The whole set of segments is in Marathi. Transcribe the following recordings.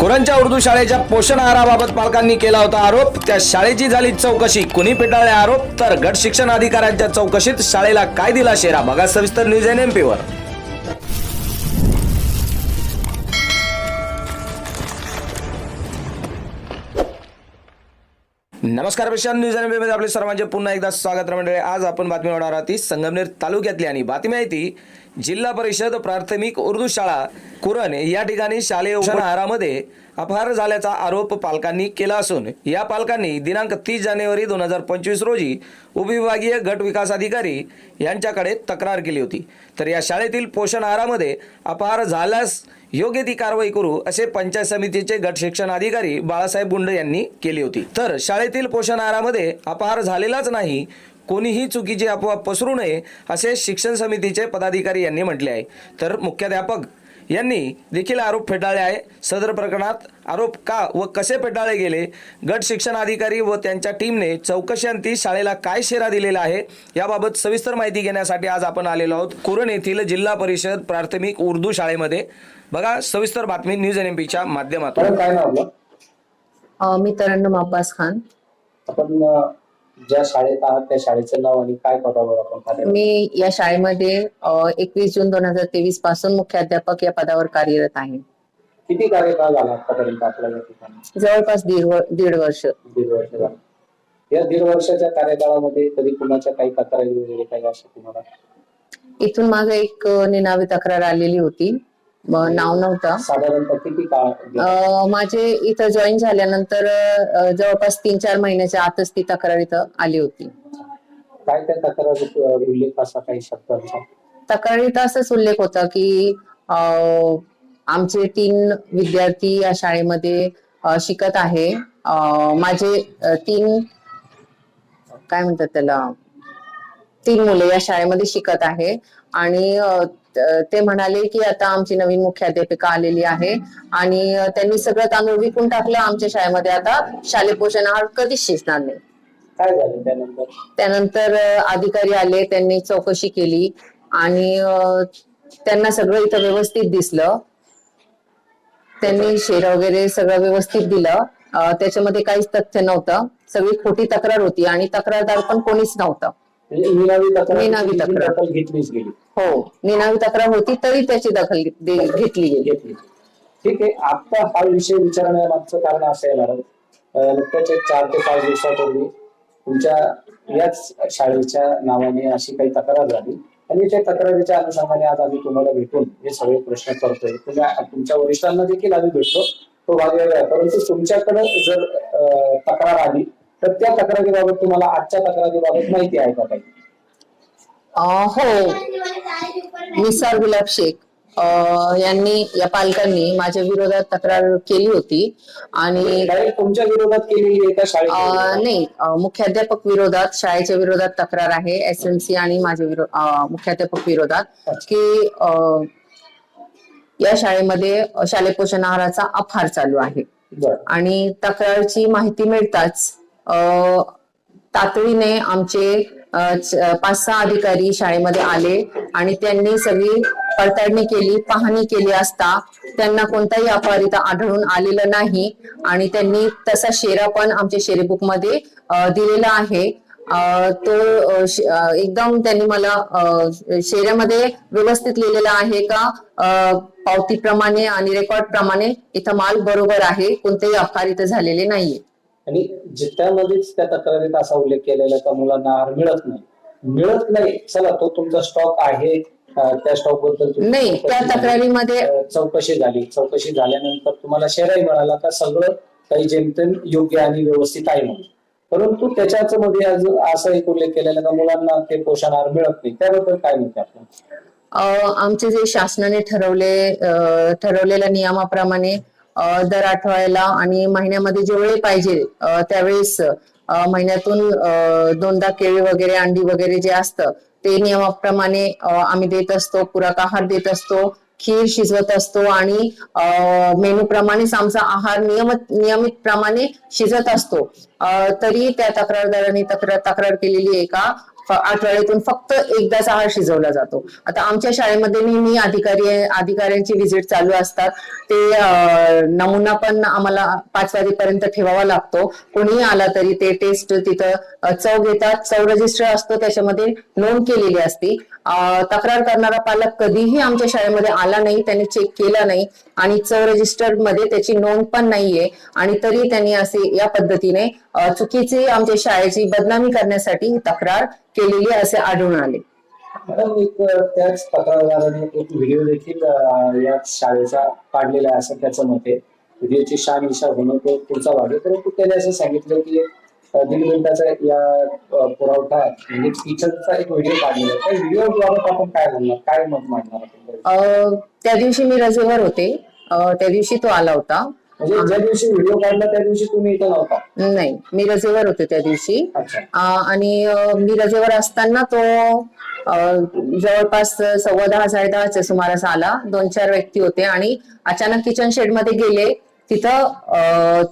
कुरणच्या उर्दू शाळेच्या पोषण आहाराबाबत पालकांनी केला होता आरोप. त्या शाळेची झाली चौकशी. कुणी फेटाळले आरोप? तर गट शिक्षण अधिकाऱ्यांच्या चौकशीत शाळेला काय दिला शेरा? बघा सविस्तर न्यूज एन एम नमस्कार प्रशांत न्यूज एनमध्ये आपले सर्वांचे पुन्हा एकदा स्वागत मंडळी. आज आपण बातमी होणार आहोत ती संगमनेर तालुक्यातली आणि बातमी आहे ती जिल्हा परिषद प्राथमिक उर्दू शाळा कुरण या ठिकाणी शालेय पोषण आहारामध्ये अपहार झाल्याचा आरोप पालकांनी केला असून या पालकांनी दिनांक तीस जानेवारी दोन हजार पंचवीस रोजी उपविभागीय गट विकास अधिकारी यांच्याकडे तक्रार केली होती. तर या शाळेतील पोषण आहारामध्ये अपहार झाल्यास योग्य ती कारवाई करू असे पंचायत समितीचे गट शिक्षण अधिकारी बाळासाहेब गुंड यांनी केली होती. तर शाळेतील पोषण आहारामध्ये अपहार झालेलाच नाही कोणीही चुकीची अफवा पसरू नये असे शिक्षण समितीचे पदाधिकारी यांनी म्हटले आहे. तर मुख्याध्यापक यांनी देखील आरोप फेटाळले आहे. सदर प्रकरणात आरोप का व कसे फेटाळले गेले? गट शिक्षण अधिकारी व त्यांच्या टीमने चौकशांती शाळेला काय शेरा दिलेला आहे? याबाबत सविस्तर माहिती घेण्यासाठी आज आपण आलेलो आहोत कुरण येथील जिल्हा परिषद प्राथमिक उर्दू शाळेमध्ये. बघा सविस्तर बातमी न्यूज एन एम पीच्या माध्यमातून. काय मी तरन्नम अब्बास खान. आपण ज्या शाळेत आहात त्या शाळेचं नाव आणि काय पदावर आपण कार्यरत मी या शाळेमध्ये एकवीस जून दोन हजार तेवीसपासून मुख्याध्यापक या पदावर कार्यरत आहे. किती कार्यकाळ झाला आतापर्यंत आपल्या या ठिकाणी? जवळपास दीड दीड वर्ष. दीड वर्ष झालं. या दीड वर्षाच्या कार्यकाळामध्ये कधी कुणाच्या काही तक्रारी वगैरे काही अशा तुम्हाला? इथून मागे एक अ, निनावी तक्रार आलेली होती. नाव नव्हतं. किती काळ माझे इथं जॉईन झाल्यानंतर जवळपास तीन चार महिन्याच्या आतच ती तक्रार इथं आली होती. काय त्या तक्रारीत अं, उल्लेख असा काही शब्दांचा? तक्रारीत असंच उल्लेख होता की आमचे तीन विद्यार्थी या शाळेमध्ये शिकत आहे. माझे तीन काय म्हणतात त्याला? तीन मुले या शाळेमध्ये शिकत आहे. आणि त- म्हणाले की आता आमची नवीन मुख्याध्यापिका आलेली आहे आणि त्यांनी सगळं तांदूळ विकून टाकलं आमच्या शाळेमध्ये. आता शालेय पोषण आहार कधीच शिजणार नाही. काय झालं त्यानंतर? त्यानंतर अधिकारी आले त्यांनी चौकशी केली आणि त्यांना सगळं इथं व्यवस्थित दिसलं. त्यांनी शेर वगैरे सगळं व्यवस्थित दिलं. त्याच्यामध्ये काहीच तथ्य नव्हतं. सगळी खोटी तक्रार होती आणि तक्रारदार पण कोणीच नव्हतं. निनावी तक्रार निनावी तक्रार. दखल घेतलीच गेली. हो निनावी तक्रार होती तरी त्याची दखल दे- घेतली गेली. घेतली. ठीक आहे आता हा विषय विचारण्यामागचं कारण असं आहे मॅडम अं, नुकत्याच एक चार ते पाच दिवसापूर्वी तुमच्या याच शाळेच्या नावाने अशी काही तक्रार झाली. आणि त्या तक्रारीच्या अनुषंगाने आज आम्ही तुम्हाला भेटून हे सगळे प्रश्न करतोय. तुम्ही तुमच्या वरिष्ठांना देखील आम्ही भेटलो तो भाग वेगळा आहे. परंतु तुमच्याकडे जर अं, तक्रार आली तर त्या तक्रारीबाबत तुम्हाला आजच्या तक्रारीबाबत माहिती आहे का काही हो. निसार गुलाब शेख यांनी या पालकांनी माझ्या विरोधात तक्रार केली होती आणि तुमच्या विरोधात केलेली नाही मुख्याध्यापक विरोधात शाळेच्या विरोधात तक्रार आहे एस एम सी आणि माझ्या मुख्याध्यापक विरोधात की या शाळेमध्ये शालेय पोषण आहाराचा अपहार चालू आहे. आणि तक्रारची माहिती मिळताच तातडीने आमचे पाच सहा अधिकारी शाळेमध्ये आले आणि त्यांनी सगळी पडताळणी केली पाहणी केली असता त्यांना कोणताही अपहार इथं आढळून आलेलं नाही आणि त्यांनी तसा शेरा पण आमच्या शेरीबुकमध्ये दिलेला आहे. तो एकदम त्यांनी मला शेऱ्यामध्ये व्यवस्थित लिहिलेला आहे का? पावतीप्रमाणे आणि रेकॉर्ड प्रमाणे इथं माल बरोबर आहे कोणतेही अपहार इथं झालेले नाहीये. आणि जिथ्यामध्येच त्या तक्रारीत असा उल्लेख केलेला का मुलांना आहार मिळत नाही. मिळत नाही. चला तो तुमचा स्टॉक आहे. त्या स्टॉकबद्दल नाही त्या. तक्रारीमध्ये चौकशी झाली. चौकशी झाल्यानंतर तुम्हाला शेराही मिळाला का? सगळं काही जेमतेम योग्य आणि व्यवस्थित आहे म्हणून. परंतु त्याच्याच मध्ये आज असा एक उल्लेख केलेला का मुलांना ते पोषण आहार मिळत नाही. त्याबद्दल काय म्हणते आपण? आमचे जे शासनाने ठरवले ठरवलेल्या नियमाप्रमाणे दर आठवड्याला आणि महिन्यामध्ये जेवढे पाहिजे त्यावेळेस महिन्यातून दोनदा केळी वगैरे अंडी वगैरे जे असतं ते नियमाप्रमाणे आम्ही देत असतो पुरक आहार देत असतो खीर शिजवत असतो आणि मेनू प्रमाणेच आमचा आहार नियमित नियमित प्रमाणे शिजत असतो. तरी त्या तक्रारदारांनी तक्रार तक्रार केलेली आहे का? आठवड्यातून फक्त एकदाच आहार शिजवला जातो. आता आमच्या शाळेमध्ये नेहमी अधिकारी अधिकाऱ्यांची व्हिजिट चालू असतात. ते नमुना पण आम्हाला पाच वाजेपर्यंत ठेवावा लागतो. कोणीही आला तरी ते टेस्ट तिथं चव घेतात. चव रजिस्टर असतो त्याच्यामध्ये नोंद केलेली असती. तक्रार करणारा पालक कधीही आमच्या शाळेमध्ये आला नाही त्यांनी चेक केला नाही आणि चव रजिस्टरमध्ये त्याची नोंद पण नाहीये. आणि तरी त्यांनी असे या पद्धतीने चुकीची आमच्या शाळेची बदनामी करण्यासाठी तक्रार केलेली असे आढळून आले. मॅडम एक त्याच तक्रारदाराने एक व्हिडिओ देखील या शाळेचा काढलेला आहे असं त्याचं मत आहे. व्हिडिओची शानिशा होणं तो पुढचा आहे. परंतु त्याने असं सांगितलं की दीड मिनिटाचा या पुरवठा म्हणजे टीचरचा एक व्हिडिओ काढलेला त्या व्हिडिओ बाबत आपण काय म्हणणार काय मत मांडणार त्या दिवशी मी रजेवर होते. त्या दिवशी तो आला होता. म्हणजे ज्या दिवशी व्हिडिओ काढला त्या दिवशी तुम्ही इथं नव्हता? नाही मी रजेवर होते त्या दिवशी. अच्छा. अं, आणि अं, मी रजेवर असताना तो अं, जवळपास सव्वा दहा साडे दहाच्या सुमारास आला. दोन चार व्यक्ती होते आणि अचानक किचन शेडमध्ये गेले. तिथं अं,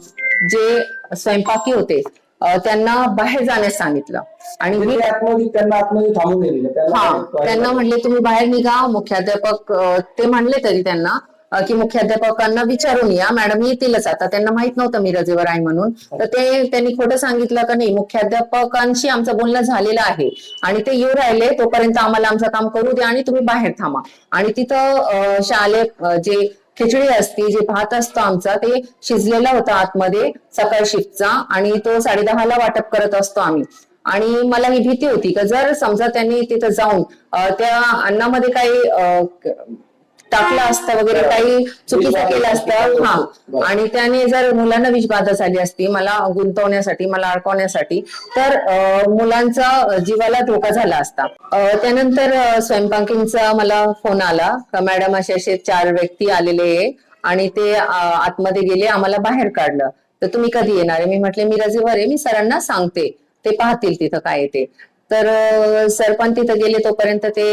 जे स्वयंपाकी होते अं, त्यांना बाहेर जाण्यास सांगितलं. आणि मी म्हणजे ते आतमध्ये त्यांना आतमध्ये थांबून नाही दिलं त्यांना हा त्यांना म्हणले तुम्ही बाहेर निघा मुख्याध्यापक अं, ते म्हणले तरी त्यांना की मुख्याध्यापकांना विचारून या. मॅडम येतीलच आता. त्यांना माहीत नव्हतं मी रजेवर आहे म्हणून. तर ते त्यांनी खोटं सांगितलं का नाही? मुख्याध्यापकांशी आमचं बोलणं झालेलं आहे. आणि ते येऊ राहिले. तोपर्यंत आम्हाला आमचं काम करू द्या आणि तुम्ही बाहेर थांबा. आणि तिथं अं, शालेय जे खिचडी असती जे भात असतो आमचा ते शिजलेला होता आतमध्ये सकाळ शिफ्टचा. आणि तो साडेदहाला वाटप करत असतो आम्ही. आणि मला ही भीती होती का जर समजा त्यांनी तिथं जाऊन त्या अन्नामध्ये काही अं, टाकलं असतं वगैरे काही चुकीचं केलं असतं. हा. आणि त्याने जर मुलांना विषबाधा झाली असती मला गुंतवण्यासाठी मला अडकवण्यासाठी तर मुलांचा जीवाला धोका झाला असता. त्यानंतर अं, स्वयंपाकींचा मला फोन आला. का मॅडम असे असे चार व्यक्ती आलेले आहे आणि ते आतमध्ये गेले आम्हाला बाहेर काढलं. तर तुम्ही कधी येणार आहे? मी म्हटले मी रजेवर आहे. मी सरांना सांगते. ते पाहतील तिथं काय ते. तर सर पण तिथं गेले तोपर्यंत ते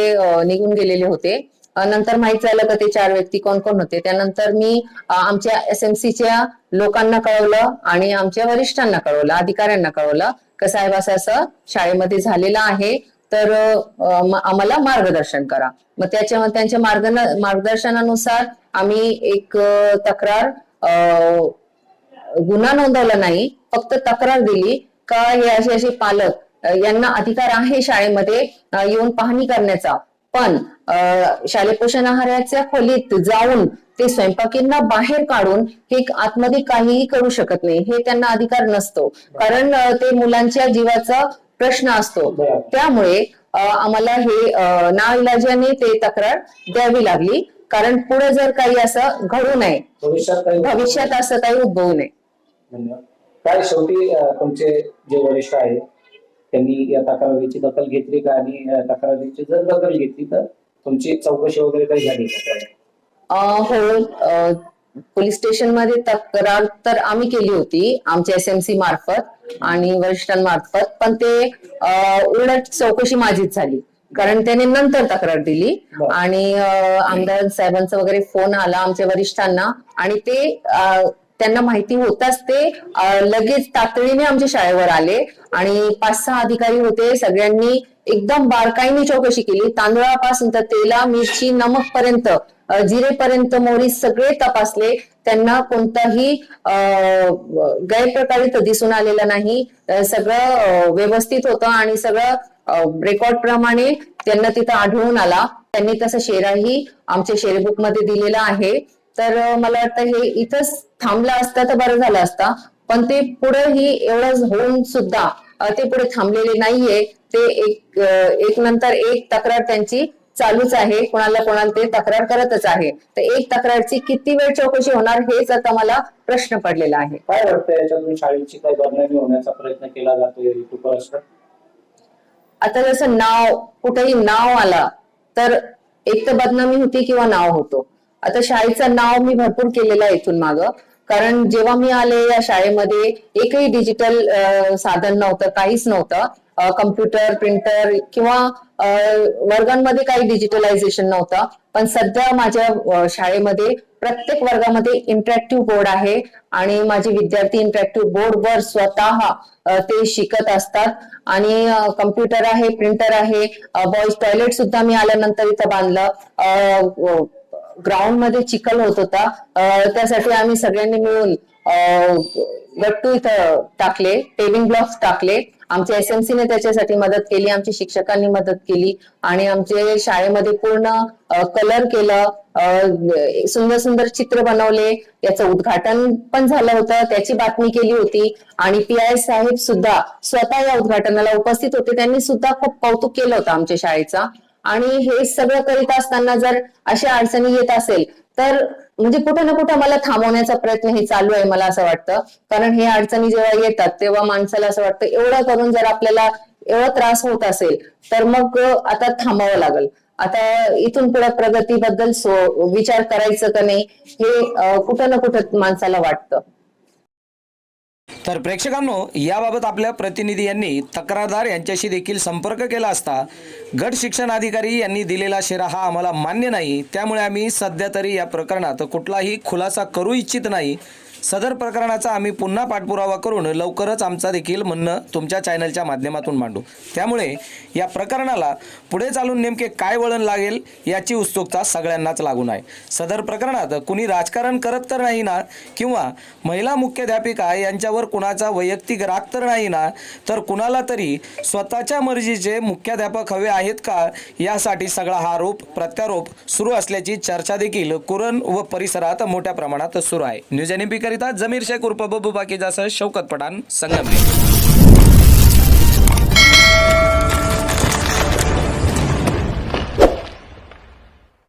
निघून गेलेले होते. नंतर माहीत झालं का ते चार व्यक्ती कोण कोण होते? त्यानंतर मी आमच्या एसएमसीच्या लोकांना कळवलं आणि आमच्या वरिष्ठांना कळवलं अधिकाऱ्यांना कळवलं का साहेब असं असं शाळेमध्ये झालेलं आहे तर आम्हाला मार्गदर्शन करा. मग त्याच्या त्यांच्या मार्ग मार्गदर्शनानुसार आम्ही एक तक्रार अं, गुन्हा नोंदवला नाही फक्त तक्रार दिली का हे असे असे पालक यांना अधिकार आहे शाळेमध्ये येऊन पाहणी करण्याचा. पण शालेय पोषण आहाराच्या खोलीत जाऊन ते स्वयंपाकींना बाहेर काढून हे आतमध्ये काहीही करू शकत नाही हे त्यांना अधिकार नसतो. कारण ते मुलांच्या जीवाचा प्रश्न असतो. त्यामुळे आम्हाला हे नाइलाजाने ते तक्रार द्यावी लागली. कारण पुढे जर काही असं घडू नये भविष्यात असं काही उद्भवू नये. काय शेवटी तुमचे जे वरिष्ठ आहेत त्यांनी या तक्रारीची दखल घेतली का? आणि तक्रारीची जर दखल घेतली तर तुमची चौकशी वगैरे काही झाली हो पोलीस स्टेशनमध्ये तक्रार तर आम्ही केली होती आमच्या एस एम सी मार्फत आणि वरिष्ठांमार्फत पण ते उलट चौकशी माझीच झाली. कारण त्याने नंतर तक्रार दिली. आणि आमदार साहेबांचा वगैरे फोन आला आमच्या वरिष्ठांना आणि ते त्यांना माहिती होताच ते लगेच तातडीने आमच्या शाळेवर आले आणि पाच सहा अधिकारी होते. सगळ्यांनी एकदम बारकाईने चौकशी केली. तांदळापासून तर तेला मिरची नमक पर्यंत जिरेपर्यंत मोरी सगळे तपासले. त्यांना कोणताही गैरप्रकारे गैरप्रकार दिसून आलेला नाही. सगळं व्यवस्थित होतं आणि सगळं रेकॉर्ड प्रमाणे त्यांना तिथं आढळून आला. त्यांनी तसा शेराही आमच्या शेरबुकमध्ये दिलेला आहे. तर मला वाटतं हे इथंच थांबलं असतं तर बरं झालं असता. पण ते पुढेही एवढं होऊन सुद्धा ते पुढे थांबलेले नाहीये. ते एक एक नंतर एक तक्रार त्यांची चालूच आहे. कोणाला कोणाला ते तक्रार करतच आहे. तर एक तक्रारची किती वेळ चौकशी होणार हेच आता मला प्रश्न पडलेला आहे. काय वाटतं याच्यातून शाळेची काही बदनामी होण्याचा प्रयत्न केला असं आता जसं नाव कुठेही नाव आला तर एक तर बदनामी होती किंवा नाव होतो. आता शाळेचं नाव मी भरपूर केलेलं आहे इथून मागं. कारण जेव्हा मी आले या शाळेमध्ये एकही डिजिटल साधन नव्हतं काहीच नव्हतं. कम्प्युटर प्रिंटर किंवा वर्गांमध्ये काही डिजिटलायझेशन नव्हतं. पण सध्या माझ्या शाळेमध्ये प्रत्येक वर्गामध्ये इंटरॅक्टिव्ह बोर्ड आहे आणि माझे विद्यार्थी इंटरॅक्टिव्ह बोर्डवर स्वतः ते शिकत असतात. आणि कम्प्युटर आहे प्रिंटर आहे बॉईज टॉयलेट सुद्धा मी आल्यानंतर इथं बांधलं. ग्राउंडमध्ये चिखल होत होता. त्यासाठी आम्ही सगळ्यांनी मिळून गट्टू इथं टाकले टेविंग ब्लॉक्स टाकले. आमच्या एसएमसीने ने त्याच्यासाठी मदत केली आमच्या शिक्षकांनी मदत केली आणि आमचे शाळेमध्ये पूर्ण कलर केलं. सुंदर सुंदर चित्र बनवले. याचं उद्घाटन पण झालं होतं त्याची बातमी केली होती. आणि पी आय साहेब सुद्धा स्वतः या उद्घाटनाला उपस्थित होते. त्यांनी सुद्धा खूप कौतुक केलं होतं आमच्या शाळेचा. आणि हे सगळं करीत असताना जर अशा अडचणी येत असेल तर म्हणजे कुठं ना कुठं मला थांबवण्याचा प्रयत्न हे चालू आहे मला असं वाटतं. कारण हे अडचणी जेव्हा येतात तेव्हा माणसाला असं वाटतं एवढं करून जर आपल्याला एवढा त्रास होत असेल तर मग आता थांबावं लागेल. आता इथून पुढे प्रगतीबद्दल सो- विचार करायचं का नाही हे कुठं ना कुठं माणसाला वाटतं. तर प्रेक्षकांनो याबाबत आपल्या प्रतिनिधी यांनी तक्रारदार यांच्याशी देखील संपर्क केला असता गट शिक्षण अधिकारी यांनी दिलेला शेरा हा आम्हाला मान्य नाही. त्यामुळे आम्ही सध्या तरी या प्रकरणात कुठलाही खुलासा करू इच्छित नाही. सदर प्रकरणाचा आम्ही पुन्हा पाठपुरावा करून लवकरच आमचा देखील म्हणणं तुमच्या चॅनलच्या माध्यमातून मांडू. त्यामुळे या प्रकरणाला पुढे चालून नेमके काय वळण लागेल याची उत्सुकता सगळ्यांनाच लागून आहे. सदर प्रकरणात कुणी राजकारण करत तर नाही ना किंवा महिला मुख्याध्यापिका यांच्यावर कुणाचा वैयक्तिक राग तर नाही ना तर कुणाला तरी स्वतःच्या मर्जीचे मुख्याध्यापक हवे आहेत का यासाठी सगळा हा आरोप प्रत्यारोप सुरू असल्याची चर्चा देखील कुरण व परिसरात मोठ्या प्रमाणात सुरू आहे. न्यूज एनएमपी करिता जमीर शेख उर्फ बबू बाकीजासह शौकत पठाण संगमनेर.